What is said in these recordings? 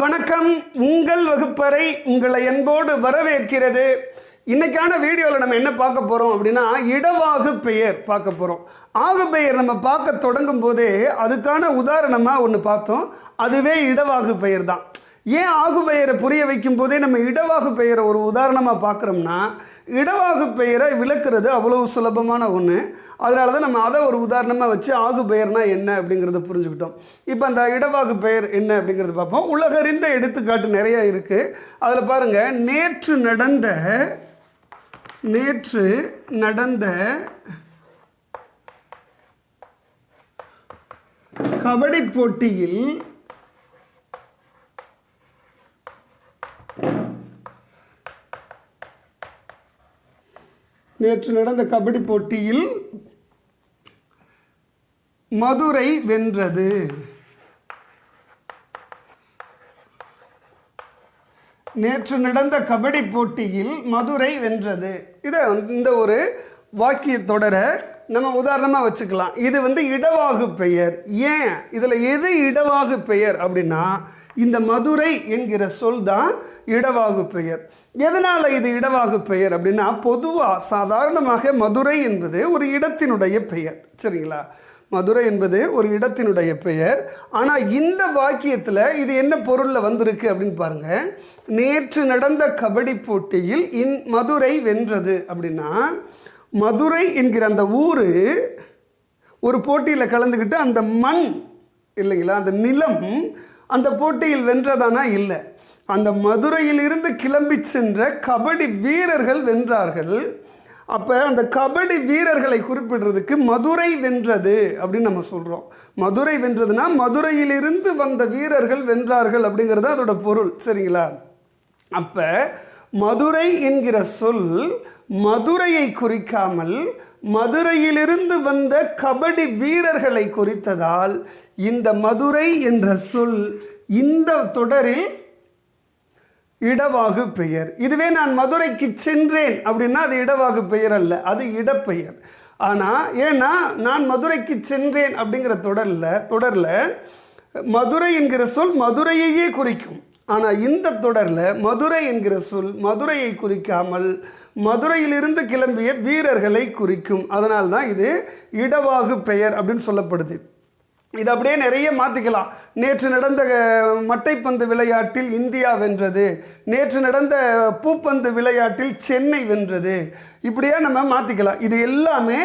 வணக்கம். உங்கள் வகுப்பறை உங்களை அன்போடு வரவேற்கிறது. இன்னைக்கான வீடியோவில் நம்ம என்ன பார்க்க போகிறோம் அப்படின்னா இடவாகு பெயர் பார்க்க போகிறோம் ஆகு பெயர் நம்ம பார்க்க தொடங்கும் போதே அதுக்கான உதாரணமாக ஒன்று பார்த்தோம். அதுவே இடவாகு பெயர் தான் ஏன் ஆகு பெயரை புரிய வைக்கும் போதே நம்ம இடவாகு பெயரை ஒரு உதாரணமாக பார்க்குறோம்னா இடவாகு பெயரை விளக்குறது அவ்வளவு சுலபமான ஒன்று அதனால தான் நம்ம அதை ஒரு உதாரணமாக வச்சு ஆகு பெயர்னா என்ன அப்படிங்கிறத புரிஞ்சுக்கிட்டோம். இப்போ அந்த இடவாகு பெயர் என்ன அப்படிங்கிறது பார்ப்போம். உலகறிந்த எடுத்துக்காட்டு நிறைய இருக்குது அதில் பாருங்கள் நேற்று நடந்த நேற்று நடந்த கபடி போட்டியில் நேற்று நடந்த கபடி போட்டியில் மதுரை வென்றது. நேற்று நடந்த கபடி போட்டியில் மதுரை வென்றது. இதை இந்த ஒரு வாக்கிய தொடரை நம்ம உதாரணமாக வச்சுக்கலாம். இது வந்து இடவாகு பெயர். ஏன்? இதில் எது இடவாகு பெயர் அப்படின்னா இந்த மதுரை என்கிற சொல் தான் இடவாகு பெயர். எதனால் இது இடவாகு பெயர் அப்படின்னா பொதுவாக சாதாரணமாக மதுரை என்பது ஒரு இடத்தினுடைய பெயர் சரிங்களா? மதுரை என்பது ஒரு இடத்தினுடைய பெயர். ஆனால் இந்த வாக்கியத்தில் இது என்ன பொருளில் வந்திருக்கு அப்படின்னு பாருங்க. நேற்று நடந்த கபடி போட்டியில் இன் மதுரை வென்றது அப்படின்னா மதுரை என்கிற அந்த ஊர் ஒரு போட்டியில் கலந்துக்கிட்டு அந்த மண் இல்லைங்களா? அந்த நிலம் அந்த போட்டியில் வென்றதானா? இல்லை. அந்த மதுரையிலிருந்து கிளம்பி சென்ற கபடி வீரர்கள் வென்றார்கள். அப்போ அந்த கபடி வீரர்களை குறிப்பிடுறதுக்கு மதுரை வென்றது அப்படின்னு நம்ம சொல்கிறோம் மதுரை வென்றதுன்னா மதுரையிலிருந்து வந்த வீரர்கள் வென்றார்கள் அப்படிங்கிறது அதோட பொருள். சரிங்களா? அப்போ மதுரை என்கிற சொல் மதுரையை குறிக்காமல் மதுரையிலிருந்து வந்த கபடி வீரர்களை குறித்ததால் இந்த மதுரை என்ற சொல் இந்த தொடரில் இடவாகு பெயர். இதுவே நான் மதுரைக்கு சென்றேன் அப்படின்னா அது இடவாகு பெயர் அல்ல அது இடப்பெயர். ஆனால் ஏன்னா நான் மதுரைக்கு சென்றேன் அப்படிங்கிற தொடரில் தொடரில் மதுரை என்கிற சொல் மதுரையையே குறிக்கும். ஆனால் இந்த தொடரில் மதுரை என்கிற சொல் மதுரையை குறிக்காமல் மதுரையிலிருந்து கிளம்பிய வீரர்களை குறிக்கும். அதனால் தான் இது இடவாகு பெயர் அப்படின்னு சொல்லப்படுது. இது அப்படியே நிறைய மாற்றிக்கலாம் நேற்று நடந்த மட்டைப்பந்து விளையாட்டில் இந்தியா வென்றது. நேற்று நடந்த பூப்பந்து விளையாட்டில் சென்னை வென்றது. இப்படியே நம்ம மாற்றிக்கலாம் இது எல்லாமே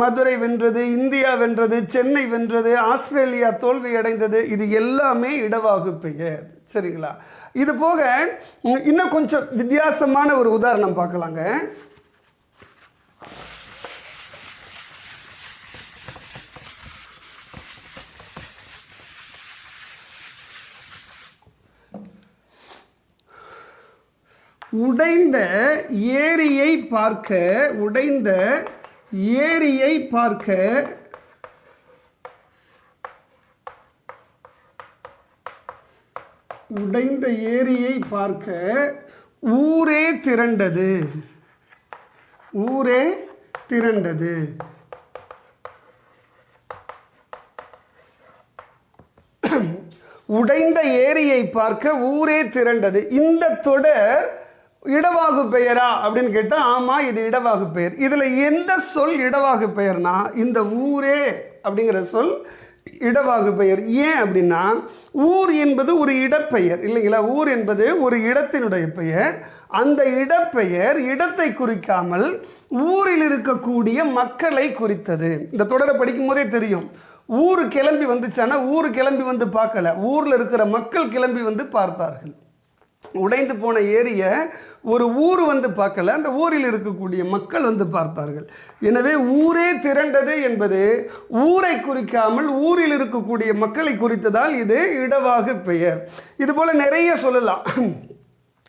மதுரை வென்றது இந்தியா வென்றது சென்னை வென்றது ஆஸ்திரேலியா தோல்வி அடைந்தது. இது எல்லாமே இடவாகு பெயர். சரிங்களா? இது போக இன்னும் கொஞ்சம் வித்தியாசமான ஒரு உதாரணம் பார்க்கலாங்க. உடைந்த ஏரியை பார்க்க உடைந்த ஏரியை பார்க்க. உடைந்த ஏரியை பார்க்க ஊரே திரண்டது. ஊரே திரண்டது. உடைந்த ஏரியை பார்க்க ஊரே திரண்டது. இந்த தொடர் இடவாகு பெயரா அப்படின்னு கேட்டால் ஆமாம் இது இடவாகு பெயர். இதில் எந்த சொல் இடவாகு பெயர்னா இந்த ஊரே அப்படிங்கிற சொல் இடவாகு பெயர். ஏன் அப்படின்னா ஊர் என்பது ஒரு இடப்பெயர் இல்லைங்களா? ஊர் என்பது ஒரு இடத்தினுடைய பெயர். அந்த இடப்பெயர் இடத்தை குறிக்காமல் ஊரில் இருக்கக்கூடிய மக்களை குறித்தது. இந்த தொடரை படிக்கும் போதே தெரியும். ஊர் கிளம்பி வந்துச்சானா ஊர் கிளம்பி வந்து பார்க்கல. ஊரில் இருக்கிற மக்கள் கிளம்பி வந்து பார்த்தார்கள். உடைந்து போன ஏரியை ஒரு ஊர் வந்து பார்க்கல. அந்த ஊரில் இருக்கக்கூடிய மக்கள் வந்து பார்த்தார்கள். எனவே ஊரே திரண்டது என்பது ஊரை குறிக்காமல் ஊரில் இருக்கக்கூடிய மக்களை குறித்ததால் இது இடவாக பெயர். இதுபோல் நிறைய சொல்லலாம்.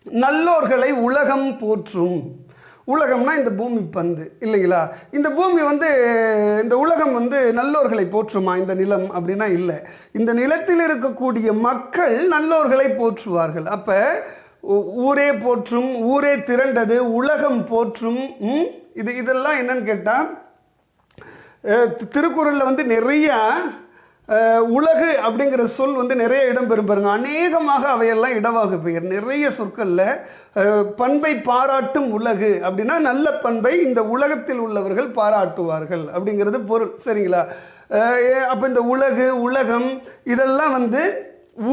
நல்லோர்களை உலகம் போற்றும். உலகம்னா இந்த பூமி பந்து இல்லைங்களா? இந்த பூமி வந்து இந்த உலகம் வந்து நல்லோர்களை போற்றுமா இந்த நிலம் அப்படின்னா இல்லை. இந்த நிலத்தில் இருக்கக்கூடிய மக்கள் நல்லோர்களை போற்றுவார்கள். அப்போ ஊரே போற்றும் ஊரே திரண்டது உலகம் போற்றும் ம், இது இதெல்லாம் என்னன்னு கேட்டால் திருக்குறளில் வந்து நிறையா உலகு அப்படிங்கிற சொல் வந்து நிறைய இடம் பெறும் பாருங்க. அநேகமாக அவையெல்லாம் இடவாக பெயர். நிறைய சொற்களில் பண்பை பாராட்டும் உலகு அப்படின்னா நல்ல பண்பை இந்த உலகத்தில் உள்ளவர்கள் பாராட்டுவார்கள் அப்படிங்கிறது பொருள். சரிங்களா? அப்போ இந்த உலகு உலகம் இதெல்லாம் வந்து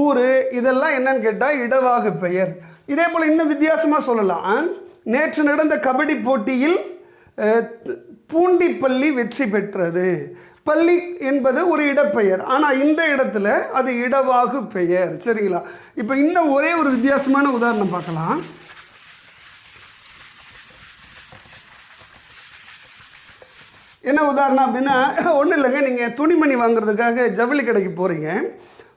ஊர் இதெல்லாம் என்னன்னு கேட்டால் இடவாக பெயர். இதே போல் இன்னும் வித்தியாசமாக சொல்லலாம். நேற்று நடந்த கபடி போட்டியில் பூண்டிப்பள்ளி வெற்றி பெற்றது. பள்ளி என்பது ஒரு இடப்பெயர். ஆனால் இந்த இடத்துல அது இடவாகு பெயர். சரிங்களா? இப்போ இன்னும் ஒரே ஒரு வித்தியாசமான உதாரணம் பார்க்கலாம். என்ன உதாரணம் அப்படின்னா ஒன்றும் இல்லைங்க. நீங்கள் துணிமணி வாங்குறதுக்காக ஜவுளி கடைக்கு போகிறீங்க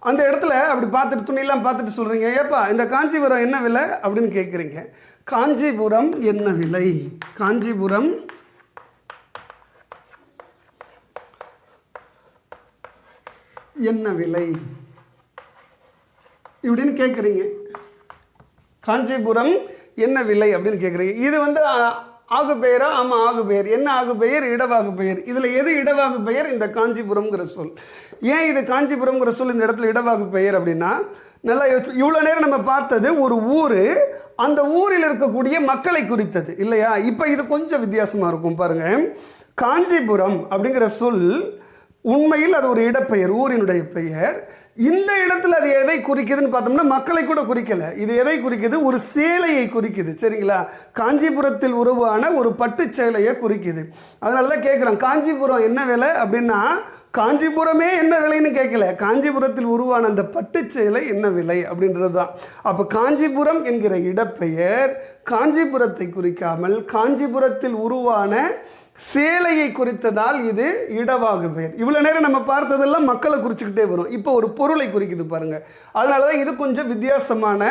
அந்த இடத்துல அப்படி பார்த்துட்டு துணியெல்லாம் பார்த்துட்டு சொல்கிறீங்க ஏப்பா இந்த காஞ்சிபுரம் என்ன விலை அப்படின்னு கேட்குறீங்க காஞ்சிபுரம் என்ன விலை? காஞ்சிபுரம் என்ன விலை? இப்படின்னு கேட்குறீங்க காஞ்சிபுரம் என்ன விலை அப்படின்னு கேட்குறீங்க இது வந்து ஆ- ஆகு பெயரா ஆமாம் ஆகு பெயர் என்ன ஆகு பெயர் இடவாகு பெயர் இதில் எது இடவாகு பெயர் இந்த காஞ்சிபுரம்ங்கிற சொல். ஏன் இது காஞ்சிபுரம்ங்கிற சொல் இந்த இடத்துல இடவாகு பெயர் அப்படின்னா நல்லா இவ்வளோ நேரம் நம்ம பார்த்தது ஒரு ஊர் அந்த ஊரில் இருக்கக்கூடிய மக்களை குறித்தது. இல்லையா? இப்போ இது கொஞ்சம் வித்தியாசமாக இருக்கும் பாருங்கள் காஞ்சிபுரம் அப்படிங்கிற சொல் உண்மையில் அது ஒரு இடப்பெயர் ஊரினுடைய பெயர். இந்த இடத்துல அது எதை குறிக்குதுன்னு பார்த்தோம்னா மக்களை கூட குறிக்கலை. இது எதை குறிக்குது? ஒரு சேலையை குறிக்குது சரிங்களா? காஞ்சிபுரத்தில் உருவான ஒரு பட்டுச் சேலையை குறிக்குது. அதனால தான் கேட்குறோம் காஞ்சிபுரம் என்ன விலை அப்படின்னா காஞ்சிபுரமே என்ன விலைன்னு கேட்கல காஞ்சிபுரத்தில் உருவான அந்த பட்டு சேலை என்ன விலை அப்படின்றது தான் அப்போ காஞ்சிபுரம் என்கிற இடப்பெயர் காஞ்சிபுரத்தை குறிக்காமல் காஞ்சிபுரத்தில் உருவான சேலையை குறித்ததால் இது இடவாகு பெயர் இவ்வளோ நேரம் நம்ம பார்த்ததெல்லாம் மக்களை குறிச்சுக்கிட்டே வரும். இப்போ ஒரு பொருளை குறிக்குது பாருங்கள் அதனால தான் இது கொஞ்சம் வித்தியாசமான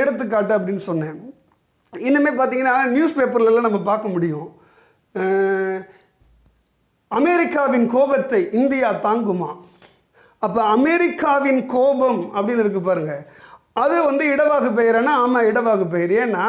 எடுத்துக்காட்டு அப்படின்னு சொன்னேன். இன்னுமே பார்த்தீங்கன்னா நியூஸ் பேப்பர்லலாம் நம்ம பார்க்க முடியும். அமெரிக்காவின் கோபத்தை இந்தியா தாங்குமா? அப்போ அமெரிக்காவின் கோபம் அப்படின்னு இருக்கு பாருங்கள் அது வந்து இடவாகு பெயர்னா? ஆமாம் இடவாகு பெயர். ஏன்னா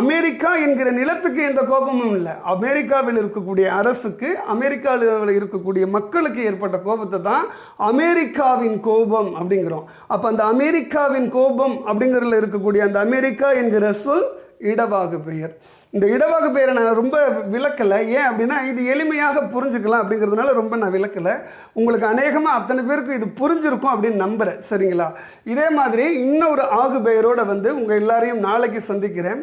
அமெரிக்கா என்கிற நிலத்துக்கு எந்த கோபமும் இல்லை. அமெரிக்காவில் இருக்கக்கூடிய அரசுக்கு அமெரிக்காவில் இருக்கக்கூடிய மக்களுக்கு ஏற்பட்ட கோபத்தை தான் அமெரிக்காவின் கோபம் அப்படிங்கிறோம். அப்போ அந்த அமெரிக்காவின் கோபம் அப்படிங்கிறதுல இருக்கக்கூடிய அந்த அமெரிக்கா என்கிற சொல் இடவாகு பெயர். இந்த இடவாகு பெயரை நான் ரொம்ப விளக்கலை. ஏன் அப்படின்னா இது எளிமையாக புரிஞ்சுக்கலாம் அப்படிங்கிறதுனால ரொம்ப நான் விளக்கலை. உங்களுக்கு அநேகமாக அத்தனை பேருக்கு இது புரிஞ்சிருக்கும் அப்படின்னு நம்புகிறேன் சரிங்களா? இதே மாதிரி இன்னொரு ஆகு பெயரோடு வந்து உங்கள் எல்லாரையும் நாளைக்கு சந்திக்கிறேன்.